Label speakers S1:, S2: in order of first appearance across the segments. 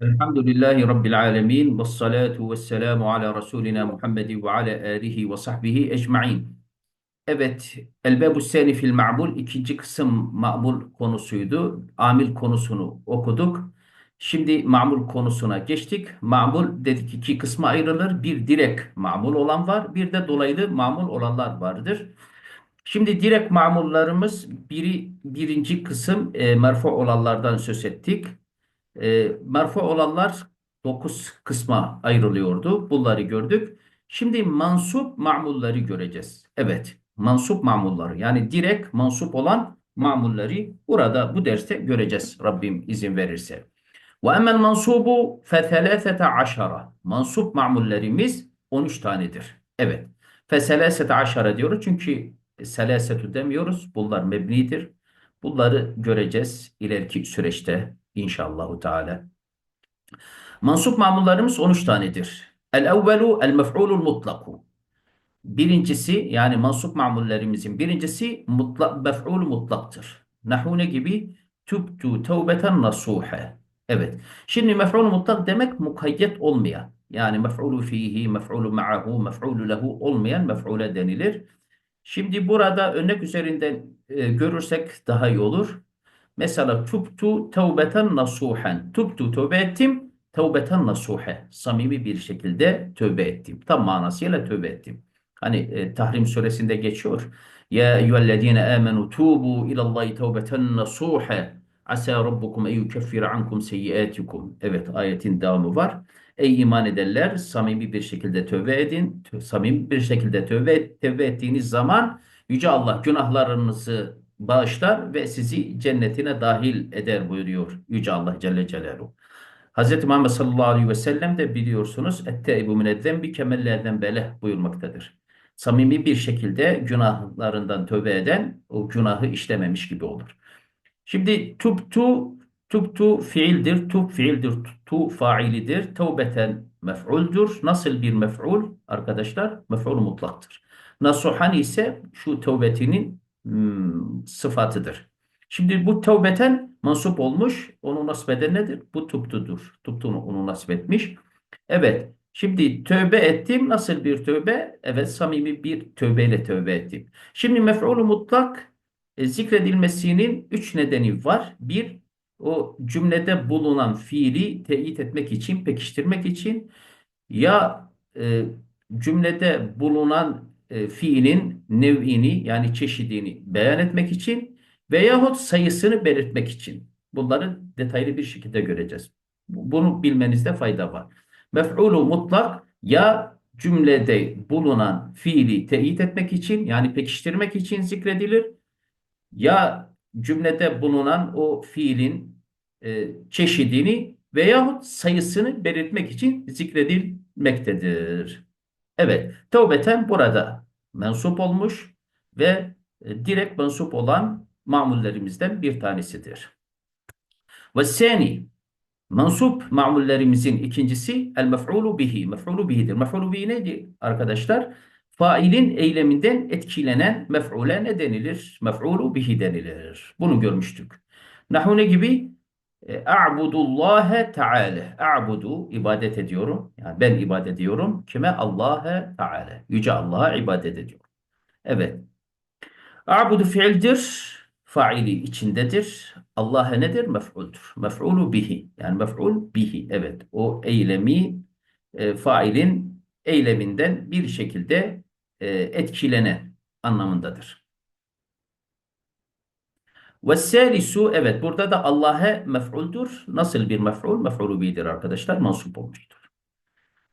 S1: Elhamdülillahi Rabbil alemin ve salatu ve selamu ala Resulina Muhammed ve ala alihi ve sahbihi ecma'in. Evet, Elbebu Seni fil Ma'mul ikinci kısım ma'mul konusuydu. Amil konusunu okuduk. Şimdi ma'mul konusuna geçtik. Ma'mul dedik iki kısma ayrılır. Bir direkt ma'mul olan var, bir de dolaylı ma'mul olanlar vardır. Şimdi direkt ma'mullarımız biri, birinci kısım e, merfu olanlardan söz ettik. E, merfu olanlar 9 kısma ayrılıyordu. Bunları gördük. Şimdi mansup ma'mulları göreceğiz. Evet, mansup ma'mulları yani direkt mansup olan ma'mulları burada bu derste göreceğiz Rabbim izin verirse. Ve emmel mansubu fe thelâfete aşara. Mansup ma'mullerimiz 13 tanedir. Evet. Fe selâsete aşara diyoruz çünkü selâsetü demiyoruz. Bunlar mebnidir. Bunları göreceğiz ileriki süreçte inşallahu teala. Mansup mamullarımız 13 tanedir. El evvelu el mef'ulul mutlaku. Birincisi yani mansup mamullerimizin birincisi mutlak, mef'ul mutlaktır. Nahune gibi tübtü tevbeten nasuhe. Evet. Şimdi mef'ul mutlak demek mukayyet olmayan. Yani mef'ulu fihi, mef'ulu ma'ahu, mef'ulu lehu olmayan mef'ule denilir. Şimdi burada örnek üzerinden e, görürsek daha iyi olur. Mesela tubtu tevbeten nasuhen. Tubtu tövbe ettim. Tevbeten nasuhe. Samimi bir şekilde tövbe ettim. Tam manasıyla tövbe ettim. Hani e, Tahrim suresinde geçiyor. Ya eyyühellezine amenu tubu ilallahi tevbeten nasuhe. Asa rabbukum en yukeffir ankum seyyiatikum. Evet ayetin devamı var. Ey iman edenler samimi bir şekilde tövbe edin. Samimi bir şekilde tövbe, tövbe ettiğiniz zaman Yüce Allah günahlarınızı bağışlar ve sizi cennetine dahil eder buyuruyor Yüce Allah Celle Celaluhu. Hz. Muhammed sallallahu aleyhi ve sellem de biliyorsunuz etteibu minedden bir kemellerden beleh buyurmaktadır. Samimi bir şekilde günahlarından tövbe eden o günahı işlememiş gibi olur. Şimdi tubtu tubtu fiildir, tub fiildir, tu failidir, tevbeten mef'uldur. Nasıl bir mef'ul arkadaşlar? Mef'ul mutlaktır. Nasuhan ise şu tevbetinin hmm, sıfatıdır. Şimdi bu tevbeten mansup olmuş. Onu nasip eden nedir? Bu tuptudur. Tuptunu onu nasip etmiş. Evet. Şimdi tövbe ettim. Nasıl bir tövbe? Evet samimi bir tövbeyle tövbe ettim. Şimdi mef'ul mutlak e, zikredilmesinin üç nedeni var. Bir, o cümlede bulunan fiili teyit etmek için, pekiştirmek için ya e, cümlede bulunan e, fiilin nev'ini yani çeşidini beyan etmek için veyahut sayısını belirtmek için. Bunları detaylı bir şekilde göreceğiz. Bunu bilmenizde fayda var. Mef'ulu mutlak ya cümlede bulunan fiili teyit etmek için yani pekiştirmek için zikredilir ya cümlede bulunan o fiilin e, çeşidini veyahut sayısını belirtmek için zikredilmektedir. Evet, tevbeten burada mensup olmuş ve e, direkt mensup olan mamullerimizden bir tanesidir. Ve seni mensup mamullerimizin ikincisi el mef'ulu bihi. Mef'ulu bihidir. Mef'ulu bihi neydi arkadaşlar? Failin eyleminden etkilenen mef'ule ne denilir? Mef'ulu bihi denilir. Bunu görmüştük. Nahune gibi A'budullâhe Teala. A'budu ibadet ediyorum. Yani ben ibadet ediyorum. Kime? Allah'a Teala. Yüce Allah'a ibadet ediyorum. Evet. A'budu fiildir. Faili içindedir. Allah'a nedir? Mef'uldur. Mef'ulu bihi. Yani mef'ul bihi. Evet. O eylemi e, failin eyleminden bir şekilde e, etkilenen anlamındadır. Ve selisu evet burada da Allah'a mef'uldur. Nasıl bir mef'ul? Mef'ulu bihidir arkadaşlar. Mansup olmuştur.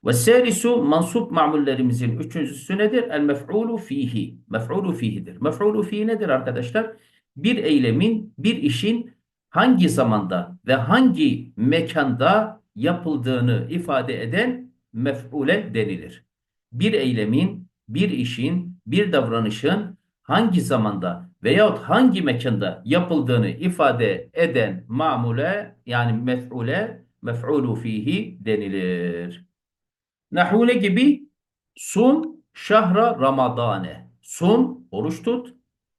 S1: Ve selisu mansup ma'mullerimizin üçüncüsü nedir? El mef'ulu fihi. Mef'ulu fihidir. Mef'ulu fihi nedir arkadaşlar? Bir eylemin, bir işin hangi zamanda ve hangi mekanda yapıldığını ifade eden mef'ule denilir. Bir eylemin, bir işin, bir davranışın hangi zamanda veyahut hangi mekanda yapıldığını ifade eden mamule yani mef'ule mef'ulu fihi denilir. Nahune gibi sun şahra ramadane. Sun oruç tut.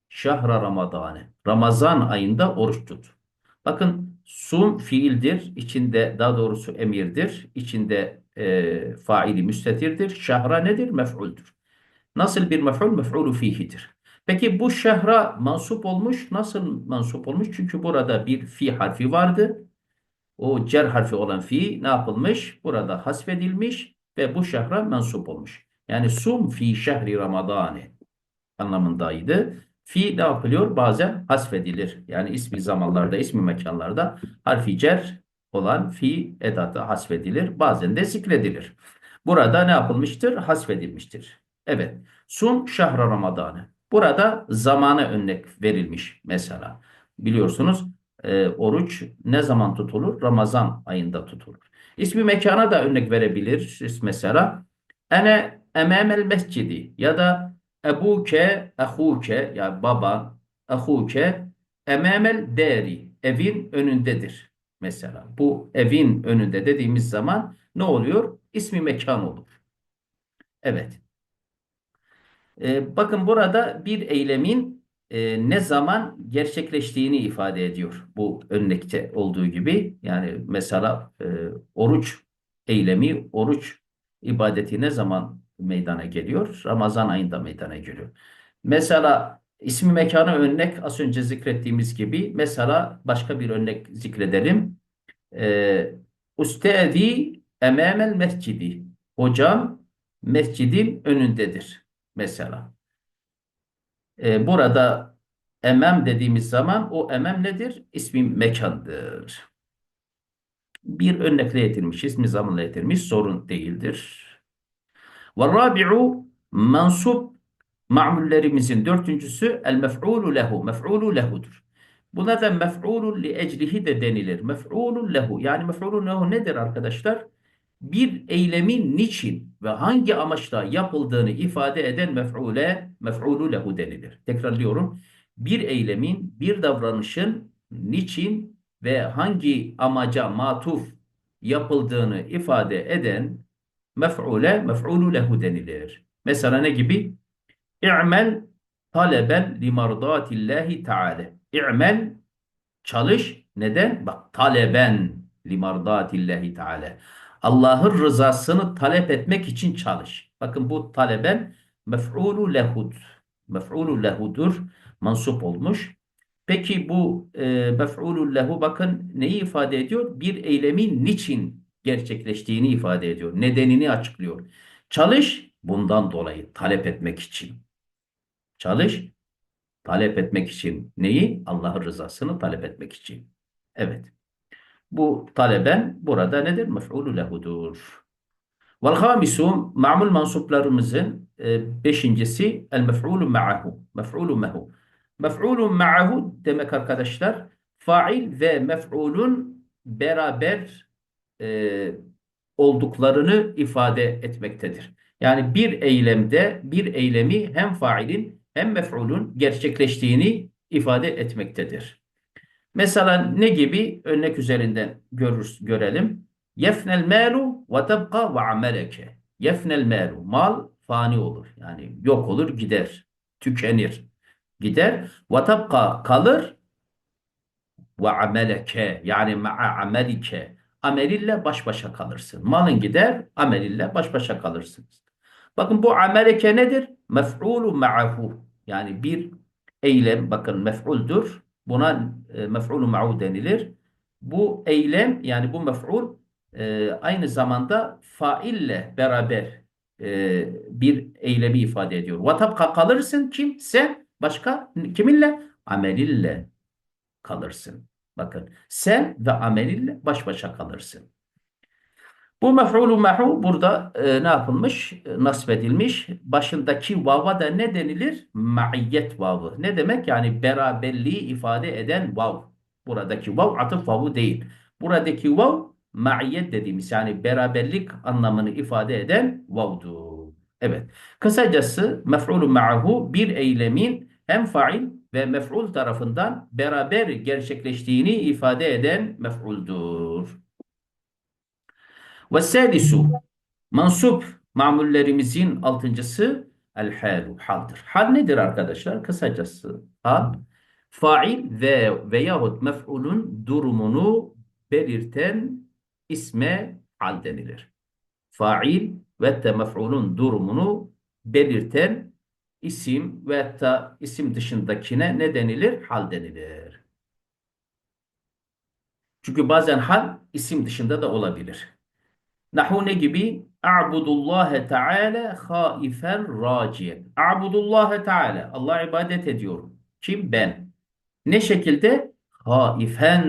S1: Şahra ramadane. Ramazan ayında oruç tut. Bakın Sum fiildir. İçinde daha doğrusu emirdir. İçinde e, faili müstetirdir. Şahra nedir? Mef'uldür. Nasıl bir mef'ul? Mef'ulu fihidir. Peki bu şehra mansup olmuş. Nasıl mansup olmuş? Çünkü burada bir fi harfi vardı. O cer harfi olan fi ne yapılmış? Burada hasfedilmiş ve bu şehra mensup olmuş. Yani sum fi şehri ramadani anlamındaydı. Fi ne yapılıyor? Bazen hasfedilir. Yani ismi zamanlarda, ismi mekanlarda harfi cer olan fi edatı hasfedilir. Bazen de zikredilir. Burada ne yapılmıştır? Hasfedilmiştir. Evet. Sum şahra ramadanı. Burada zamana örnek verilmiş mesela. Biliyorsunuz e, oruç ne zaman tutulur? Ramazan ayında tutulur. İsmi mekana da örnek verebiliriz mesela. Ene emamel mescidi ya da ebuke, ehuke ya baba, ehuke emamel deri evin önündedir mesela. Bu evin önünde dediğimiz zaman ne oluyor? İsmi mekan olur. Evet. Ee, bakın burada bir eylemin e, ne zaman gerçekleştiğini ifade ediyor. Bu örnekte olduğu gibi. Yani mesela e, oruç eylemi, oruç ibadeti ne zaman meydana geliyor? Ramazan ayında meydana geliyor. Mesela ismi mekana örnek az önce zikrettiğimiz gibi. Mesela başka bir örnek zikredelim. E, Ustadi emamel mescidi. Hocam mescidin önündedir. Mesela. E, burada emem dediğimiz zaman o emem nedir? İsmi mekandır. Bir örnekle yetirmiş, ismi zamanla yetirmiş sorun değildir. Ve rabi'u mansup ma'mullerimizin dördüncüsü el mef'ulu lehu. Mef'ulu lehudur. Buna da mef'ulun li ecrihi de denilir. Mef'ulun lehu. Yani mef'ulun lehu nedir arkadaşlar? Bir eylemin niçin ve hangi amaçla yapıldığını ifade eden mef'ule, mef'ulu lehu denilir. Tekrarlıyorum. Bir eylemin, bir davranışın niçin ve hangi amaca matuf yapıldığını ifade eden mef'ule, mef'ulu lehu denilir. Mesela ne gibi? İ'mel taleben limardatillahi teala. İ'mel çalış. Neden? Bak taleben limardatillahi teala. Allah'ın rızasını talep etmek için çalış. Bakın bu taleben mef'ulu lehud. Mef'ulu lehudur. Mansup olmuş. Peki bu e, mef'ulu lehu bakın neyi ifade ediyor? Bir eylemin niçin gerçekleştiğini ifade ediyor. Nedenini açıklıyor. Çalış bundan dolayı talep etmek için. Çalış talep etmek için. Neyi? Allah'ın rızasını talep etmek için. Evet. Bu taleben burada nedir? Mef'ulü lehudur. Vel hamisu ma'mul mansuplarımızın e, beşincisi el mef'ulü ma'ahu. Mef'ulü mehu. Mef'ulü ma'ahu demek arkadaşlar fail ve mef'ulun beraber e, olduklarını ifade etmektedir. Yani bir eylemde bir eylemi hem failin hem mef'ulun gerçekleştiğini ifade etmektedir. Mesela ne gibi? Örnek üzerinden görür, görelim. Yefnel malu ve tebqa ve ameleke. Yefnel malu. Mal fani olur. Yani yok olur gider. Tükenir. Gider. Ve tebqa kalır. Ve ameleke. Yani ma'a amelike. Amelinle baş başa kalırsın. Malın gider. Amelinle baş başa kalırsınız. Bakın bu ameleke nedir? Mef'ulu ma'ahu. Yani bir eylem bakın mef'uldur Buna e, mef'ulü ma'u denilir. Bu eylem yani bu mef'ul e, aynı zamanda faille beraber e, bir eylemi ifade ediyor. Vatabka kalırsın kim? Sen başka kiminle? Amelinle kalırsın. Bakın sen ve amelinle baş başa kalırsın. Bu mef'ulü mehu burada e, ne yapılmış? E. Başındaki vava da ne denilir? Maiyet vavı. Ne demek? Yani beraberliği ifade eden vav. Buradaki vav atıf vavı değil. Buradaki vav maiyet dediğimiz yani beraberlik anlamını ifade eden vavdu. Evet. Kısacası mef'ulü ma'hu bir eylemin hem fail ve mef'ul tarafından beraber gerçekleştiğini ifade eden mef'uldur. Ve sadisu mansup mamullerimizin altıncısı el halu haldır. Hal nedir arkadaşlar? Kısacası hal fail ve veyahut mef'ulun durumunu belirten isme hal denilir. Fail ve de mef'ulun durumunu belirten isim ve da isim dışındakine ne denilir? Hal denilir. Çünkü bazen hal isim dışında da olabilir. Nahu ne gibi? A'budullahe Teala haifen raciyen. A'budullahe Teala. Allah'a ibadet ediyorum. Kim? Ben. Ne şekilde? Haifen.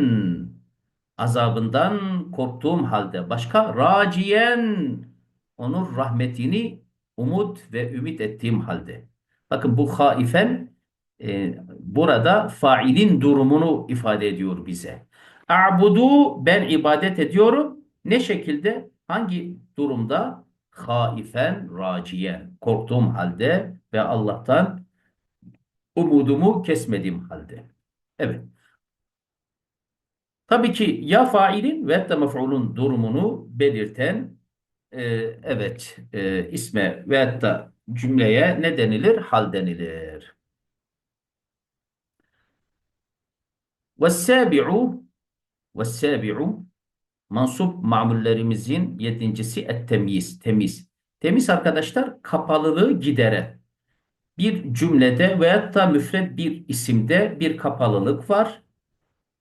S1: Azabından korktuğum halde. Başka? Raciyen. Onun rahmetini umut ve ümit ettiğim halde. Bakın bu haifen e, burada failin durumunu ifade ediyor bize. A'budu ben ibadet ediyorum. Ne şekilde? Hangi durumda? Haifen raciyen. Korktuğum halde ve Allah'tan umudumu kesmediğim halde. Evet. Tabii ki ya failin ve de mef'ulun durumunu belirten e, evet e, isme ve da cümleye ne denilir? Hal denilir. Ve-sâbi'u ve-sâbi'u mansup mamullerimizin yedincisi et-temyiz, temiz. Temiz arkadaşlar kapalılığı gideren. Bir cümlede veyahut da müfred bir isimde bir kapalılık var.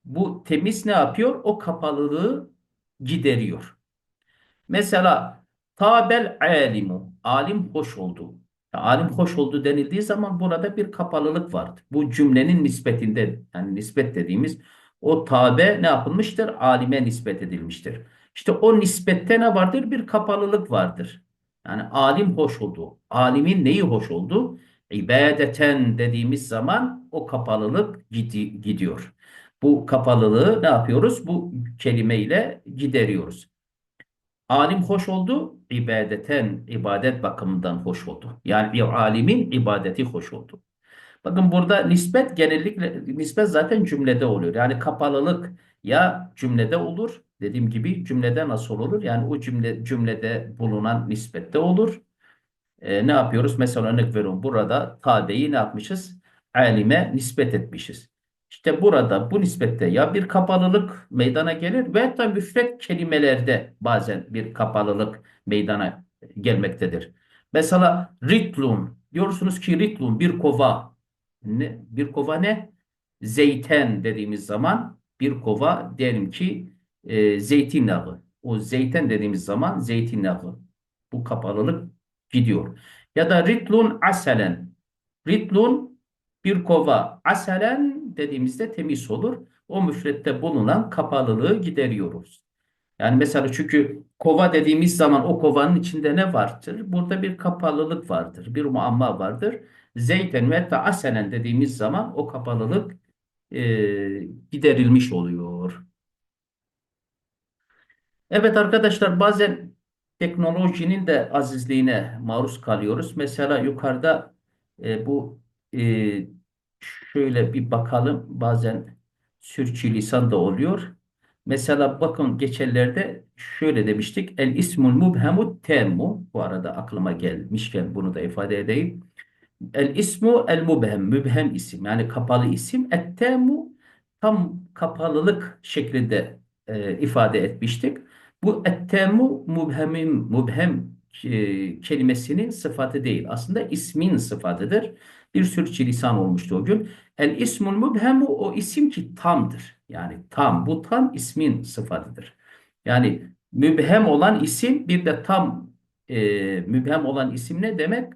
S1: Bu temiz ne yapıyor? O kapalılığı gideriyor. Mesela tabel alimu. Alim hoş oldu. Ya, alim hoş oldu denildiği zaman burada bir kapalılık vardır. Bu cümlenin nispetinde yani nispet dediğimiz o tabe ne yapılmıştır? Alime nispet edilmiştir. İşte o nispette ne vardır? Bir kapalılık vardır. Yani alim hoş oldu. Alimin neyi hoş oldu? İbadeten dediğimiz zaman o kapalılık gidiyor. Bu kapalılığı ne yapıyoruz? Bu kelimeyle gideriyoruz. Alim hoş oldu, ibadeten, ibadet bakımından hoş oldu. Yani bir alimin ibadeti hoş oldu. Bakın burada nispet genellikle nispet zaten cümlede oluyor. Yani kapalılık ya cümlede olur. Dediğim gibi cümlede nasıl olur? Yani o cümle cümlede bulunan nispette olur. Ee, ne yapıyoruz? Mesela örnek veriyorum. Burada tabeyi ne yapmışız? Alime nispet etmişiz. İşte burada bu nispette ya bir kapalılık meydana gelir ve da müfret kelimelerde bazen bir kapalılık meydana gelmektedir. Mesela ritlun diyorsunuz ki ritlun bir kova ne, bir kova ne? Zeyten dediğimiz zaman bir kova diyelim ki e, zeytin yağı. O zeyten dediğimiz zaman zeytin yağı. Bu kapalılık gidiyor. Ya da ritlun aselen. Ritlun bir kova aselen dediğimizde temiz olur. O müfrette bulunan kapalılığı gideriyoruz. Yani mesela çünkü kova dediğimiz zaman o kovanın içinde ne vardır? Burada bir kapalılık vardır. Bir muamma vardır. Zeyten ve asenen dediğimiz zaman o kapalılık e, giderilmiş oluyor. Evet arkadaşlar bazen teknolojinin de azizliğine maruz kalıyoruz. Mesela yukarıda e, bu e, şöyle bir bakalım. Bazen sürçülisan da oluyor. Mesela bakın geçenlerde şöyle demiştik. El ismul mubhemut temmu. Bu arada aklıma gelmişken bunu da ifade edeyim. El ismu el mubhem. Mübhem isim. Yani kapalı isim. Et temmu tam kapalılık şeklinde e, ifade etmiştik. Bu et temmu mubhemim, mubhem e, kelimesinin sıfatı değil. Aslında ismin sıfatıdır. Bir sürçülisan olmuştu o gün. El ismul mubhemu o isim ki tamdır. Yani tam. Bu tam ismin sıfatıdır. Yani mübhem olan isim bir de tam e, mübhem olan isim ne demek?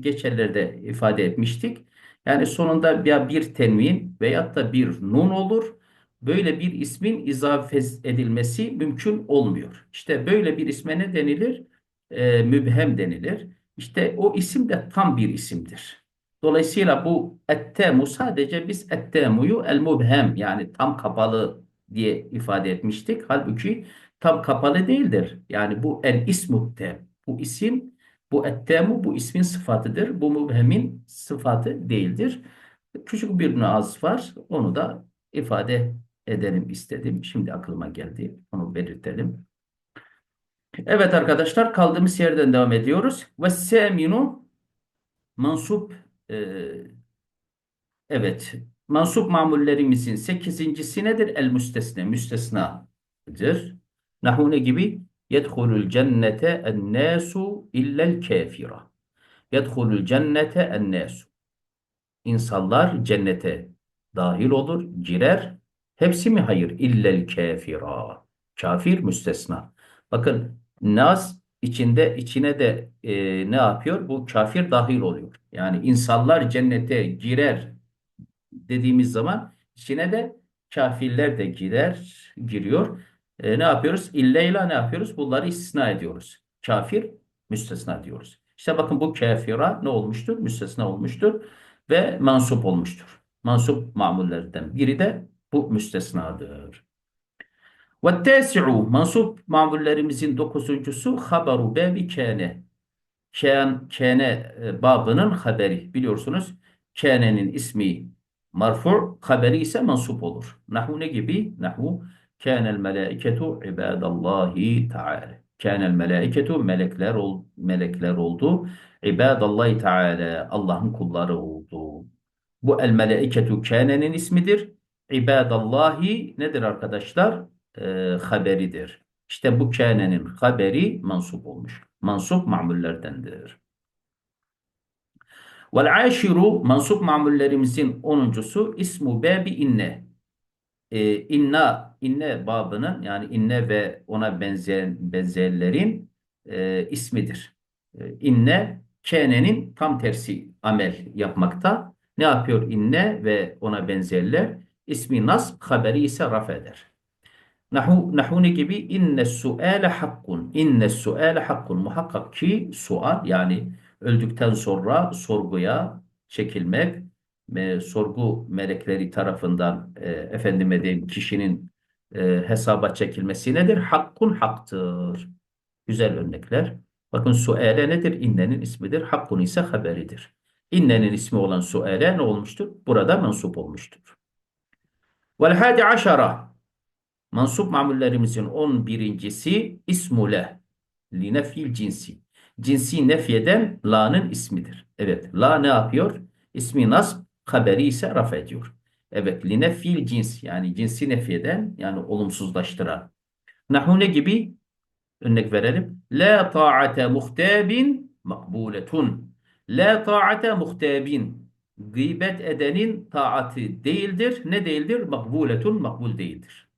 S1: Geçerlerde ifade etmiştik. Yani sonunda ya bir tenvin veyahut da bir nun olur. Böyle bir ismin izafe edilmesi mümkün olmuyor. İşte böyle bir isme ne denilir? E, mübhem denilir. İşte o isim de tam bir isimdir. Dolayısıyla bu ettemu sadece biz ettemuyu el mubhem yani tam kapalı diye ifade etmiştik. Halbuki tam kapalı değildir. Yani bu el ismutte bu isim bu ettemu bu ismin sıfatıdır. Bu mubhemin sıfatı değildir. Küçük bir nüans var. Onu da ifade edelim istedim. Şimdi aklıma geldi. Onu belirtelim. Evet arkadaşlar kaldığımız yerden devam ediyoruz. Ve seminu mansup ee, evet mansup mamullerimizin sekizincisi nedir? El müstesne, müstesnadır. Nahu ne gibi? Yedhulul cennete ennâsu illel kafira. Yedhulul cennete ennâsu. İnsanlar cennete dahil olur, girer. Hepsi mi? Hayır. İllel kafira. Kafir müstesna. Bakın nas içinde içine de e, ne yapıyor? Bu kafir dahil oluyor. Yani insanlar cennete girer dediğimiz zaman içine de kafirler de girer, giriyor. E, ne yapıyoruz? İlleyle ne yapıyoruz? Bunları istisna ediyoruz. Kafir müstesna diyoruz. İşte bakın bu kafira ne olmuştur? Müstesna olmuştur ve mansup olmuştur. Mansup mamullerden biri de bu müstesnadır. Ve tesi'u mansup mamullerimizin dokuzuncusu haberu bebi kâne. Kâne, kâne e, babının haberi. Biliyorsunuz kânenin ismi marfu, haberi ise mansup olur. Nahu ne gibi? Nahu kânel melâiketu ibadallahi teâlâ. Kânel melâiketu melekler, ol, melekler oldu. İbadallahi teâlâ. Allah'ın kulları oldu. Bu el melâiketu kânenin ismidir. İbadallahi nedir arkadaşlar? e, haberidir. İşte bu kânenin haberi mansup olmuş. Mansup mamullerdendir. Vel aşiru mansup mamullerimizin onuncusu ismu bebi inne. E, inna, inne babının yani inne ve ona benzeyen benzerlerin e, ismidir. E, inne kânenin tam tersi amel yapmakta. Ne yapıyor inne ve ona benzerler? İsmi nasb, haberi ise raf eder. Nahu, nahu ne gibi? İnne suale hakkun. İnne suale hakkun. Muhakkak ki sual yani öldükten sonra sorguya çekilmek ve sorgu melekleri tarafından e, efendime diyeyim kişinin e, hesaba çekilmesi nedir? Hakkun haktır. Güzel örnekler. Bakın suale nedir? İnnenin ismidir. Hakkun ise haberidir. İnnenin ismi olan suale ne olmuştur? Burada mensup olmuştur. Vel hadi aşara Mansup mamullerimizin 11.si ismu le. Li nefil cinsi. Cinsi nefyeden la'nın ismidir. Evet. La ne yapıyor? İsmi nasb, haberi ise raf ediyor. Evet. Li nefil cins. Yani cinsi nefyeden yani olumsuzlaştıran. Nahu ne gibi? Örnek verelim. La ta'ate muhtabin makbuletun. La ta'ate muhtabin. Gıybet edenin taati değildir. Ne değildir? Makbuletun makbul değildir.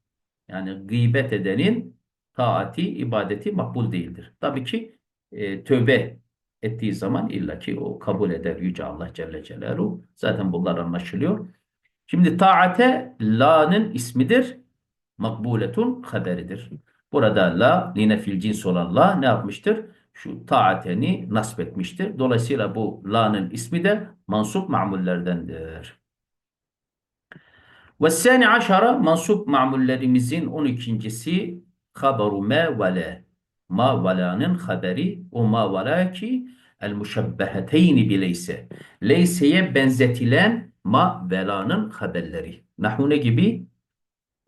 S1: Yani gıybet edenin taati, ibadeti makbul değildir. Tabii ki e, tövbe ettiği zaman illaki o kabul eder Yüce Allah Celle Celaluhu. Zaten bunlar anlaşılıyor. Şimdi taate la'nın ismidir. Makbuletun haberidir. Burada la, line fil cins olan la ne yapmıştır? Şu taateni nasip etmiştir. Dolayısıyla bu la'nın ismi de mansup mamullerdendir. Ve sani aşara mansup ma'mullerimizin 12.si haberu ma vela. Ma vela'nın haberi o ma vela ki el muşebbeheteyni bileyse. Leyseye benzetilen ma vela'nın haberleri. Nahu ne gibi?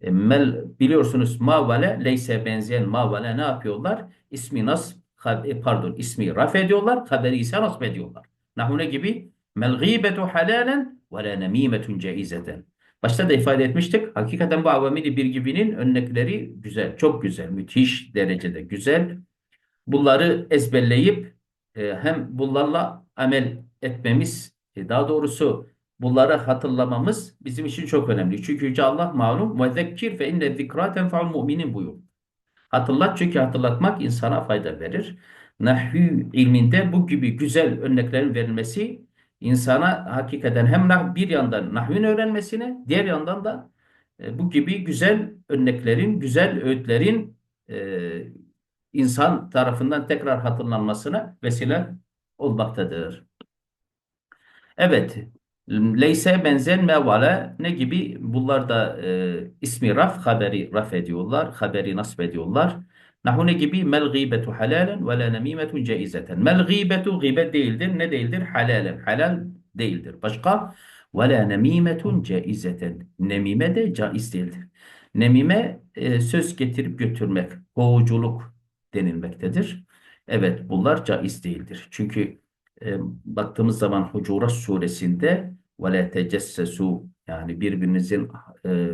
S1: E, mel, biliyorsunuz ma vela leyse benzeyen ma vela ne yapıyorlar? İsmi nas e, pardon ismi raf ediyorlar, haberi ise nasb ediyorlar. Nahu ne gibi? Mel gıbetu halalen ve la nemimetun ceizeten. Başta da ifade etmiştik. Hakikaten bu avamili bir gibinin örnekleri güzel. Çok güzel. Müthiş derecede güzel. Bunları ezberleyip e, hem bunlarla amel etmemiz, daha doğrusu bunları hatırlamamız bizim için çok önemli. Çünkü Yüce Allah malum ve zekkir fe inne zikra tenfa'ul müminin buyur. Hatırlat çünkü hatırlatmak insana fayda verir. Nahvi ilminde bu gibi güzel örneklerin verilmesi insana hakikaten hem bir yandan nahvin öğrenmesine, diğer yandan da e, bu gibi güzel örneklerin, güzel öğütlerin e, insan tarafından tekrar hatırlanmasına vesile olmaktadır. Evet, leyse benzen mevale ne gibi? Bunlar da e, ismi raf, haberi raf ediyorlar, haberi nasip ediyorlar. Nahu ne gibi? Mel gıbetu halalen ve la nemimetun caizeten. Mel gıbetu gıybet değildir. Ne değildir? Halalen. Halal değildir. Başka? Ve la nemimetun caizeten. Nemime de caiz değildir. Nemime e, söz getirip götürmek, kovuculuk denilmektedir. Evet bunlar caiz değildir. Çünkü e, baktığımız zaman Hucurat suresinde la tecessesu yani birbirinizin e,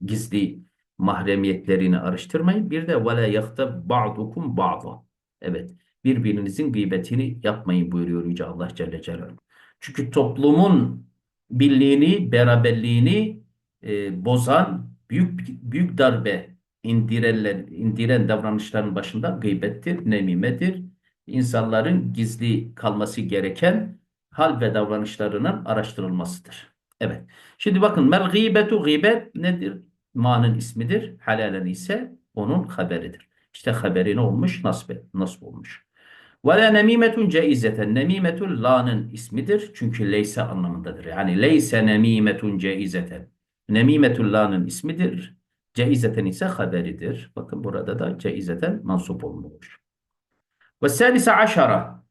S1: gizli mahremiyetlerini araştırmayın. Bir de la yahtab ba'dukum ba'da. Evet. Birbirinizin gıybetini yapmayın buyuruyor Yüce Allah Celle Celaluhu. Çünkü toplumun birliğini, beraberliğini e, bozan büyük büyük darbe indirenler, indiren davranışların başında gıybettir, nemimedir. İnsanların gizli kalması gereken hal ve davranışlarının araştırılmasıdır. Evet. Şimdi bakın mel gıybetu gıybet nedir? Ma'nın ismidir. Halalen ise onun haberidir. İşte haberi ne olmuş? Nasb, nasb olmuş. Ve la nemimetun ceizeten. Nemimetun la'nın ismidir. Çünkü leyse anlamındadır. Yani leyse nemimetun ceizeten. Nemimetun la'nın ismidir. Ceizeten ise haberidir. Bakın burada da ceizeten mansup olmuş. Ve salise aşara.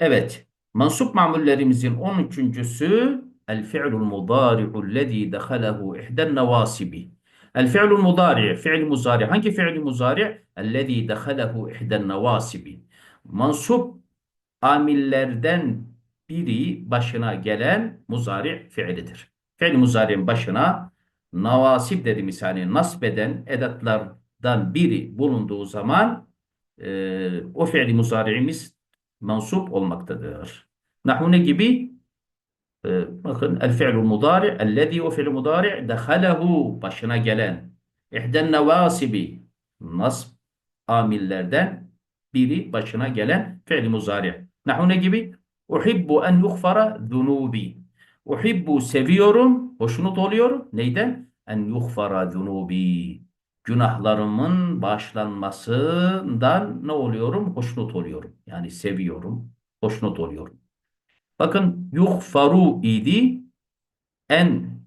S1: Evet. Mansup mamullerimizin 13.sü el fi'lul mudari'u lezî dehalehu ihden nevasibi. El fi'lul mudari' fi'l muzari. Hangi fi'l muzari'? Ellezî dehalehu ihden nevasibi. Mansup amillerden biri başına gelen muzari fiilidir. Fi'l muzari'nin başına navasip dediğimiz hani nasbeden edatlardan biri bulunduğu zaman e, o fiili muzari'imiz mansup olmaktadır. Nahu ne gibi? E, bakın el fi'lul mudari' ellezî o fi'l mudari' dehalehu başına gelen ihden nevasibi nasb amillerden biri başına gelen fi'l muzari'. Nahu ne gibi? Uhibbu en yughfara zunubi. Uhibbu seviyorum, hoşnut oluyorum. Neyden? En yughfara zunubi. Günahlarımın bağışlanmasından ne oluyorum? Hoşnut oluyorum. Yani seviyorum, hoşnut oluyorum. Bakın yughfaru idi. En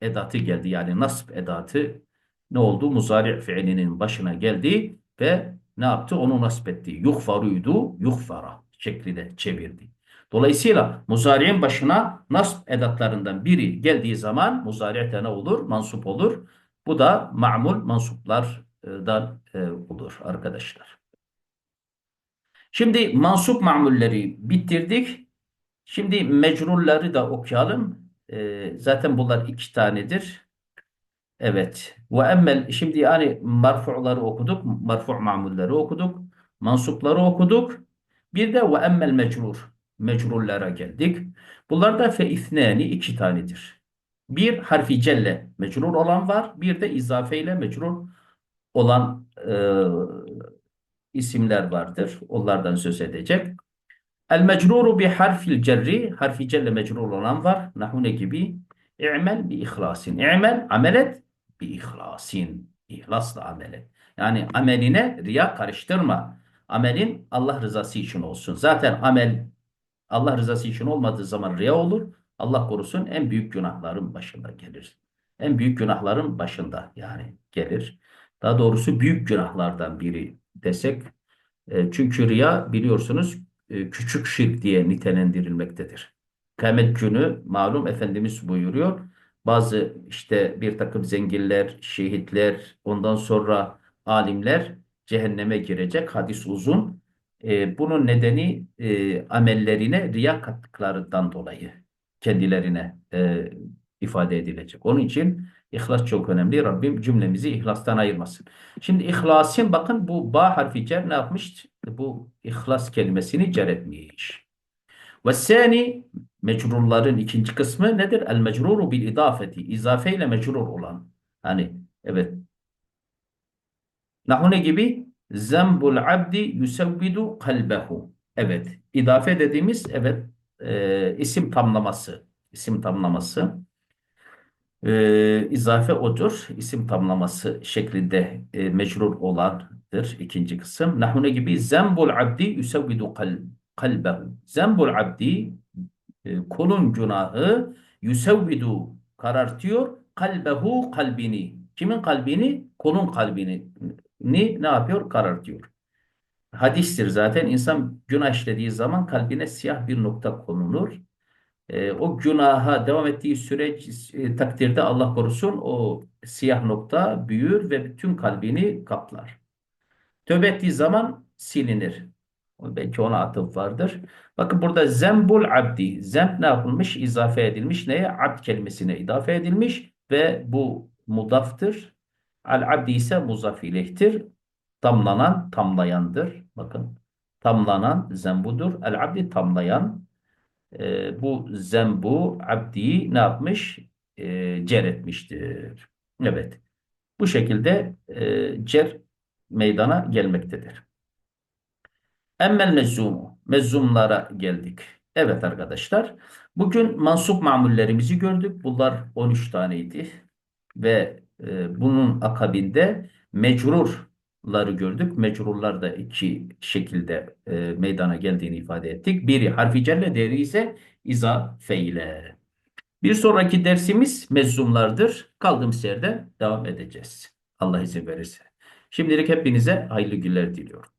S1: edatı geldi. Yani nasb edatı ne oldu? Muzari fiilinin başına geldi ve ne yaptı? Onu nasip etti. Yuhfaruydu, yuhfara şeklinde çevirdi. Dolayısıyla muzari'nin başına nasb edatlarından biri geldiği zaman muzari'te ne olur? Mansup olur. Bu da ma'mul mansuplardan e, olur arkadaşlar. Şimdi mansup ma'mulleri bitirdik. Şimdi mecrulları da okuyalım. E, zaten bunlar iki tanedir. Evet. Ve emmel şimdi yani marfu'ları okuduk, marfu' mamulleri okuduk, mansupları okuduk. Bir de ve emmel mecrur, mecrullere geldik. Bunlar da fe ithnani iki tanedir. Bir harfi celle mecrur olan var, bir de izafeyle mecrur olan e, isimler vardır. Onlardan söz edecek. El mecruru bi harfil cerri, harfi celle mecrur olan var. Nahune gibi. İ'mel bi ihlasin. İ'mel amelet bi ihlasin. İhlasla amel et. Yani ameline riya karıştırma. Amelin Allah rızası için olsun. Zaten amel Allah rızası için olmadığı zaman riya olur. Allah korusun en büyük günahların başında gelir. En büyük günahların başında yani gelir. Daha doğrusu büyük günahlardan biri desek. E, çünkü riya biliyorsunuz e, küçük şirk diye nitelendirilmektedir. Kıyamet günü malum Efendimiz buyuruyor. Bazı işte bir takım zenginler, şehitler, ondan sonra alimler cehenneme girecek. Hadis uzun. E, bunun nedeni e, amellerine riya kattıklarından dolayı kendilerine e, ifade edilecek. Onun için ihlas çok önemli. Rabbim cümlemizi ihlastan ayırmasın. Şimdi ihlasın bakın bu ba harfi cer ne yapmış? Bu ihlas kelimesini cer etmiş. Ve sani mecrurların ikinci kısmı nedir? El mecruru bil idafeti. İzafeyle mecrur olan. Hani evet. Nahu ne gibi? Zembul abdi yusevvidu kalbehu. Evet. İdafe dediğimiz evet e, isim tamlaması. İsim tamlaması. E, izafe odur. İsim tamlaması şeklinde e, mecrur olandır. ikinci kısım. Nahu ne gibi? Zembul abdi yusevvidu kalbehu kalbehu. Zembul abdi e, kulun günahı yusevvidu karartıyor kalbehu kalbini. Kimin kalbini? Kulun kalbini. Ni ne yapıyor? Karartıyor. Hadistir zaten. insan günah işlediği zaman kalbine siyah bir nokta konulur. E, o günaha devam ettiği süreç e, takdirde Allah korusun o siyah nokta büyür ve bütün kalbini kaplar. Tövbe ettiği zaman silinir. Belki ona atıf vardır. Bakın burada zembul abdi. Zemb ne yapılmış? İzafe edilmiş. Neye? Abd kelimesine izafe edilmiş ve bu mudaftır. Al abdi ise muzaf ileyhtir. Tamlanan, tamlayandır. Bakın tamlanan zembudur. Al abdi tamlayan. Ee, bu zembu abdi ne yapmış? Ee, cer etmiştir. Evet. Bu şekilde e, cer meydana gelmektedir. Emmel mezzumu. Mezzumlara geldik. Evet arkadaşlar. Bugün mansup mamullerimizi gördük. Bunlar 13 taneydi. Ve e, bunun akabinde mecrurları gördük. Mecrurlar da iki şekilde e, meydana geldiğini ifade ettik. Biri harfi celle, diğeri ise izafe ile. Bir sonraki dersimiz mezzumlardır. Kaldığımız yerden devam edeceğiz. Allah izin verirse. Şimdilik hepinize hayırlı günler diliyorum.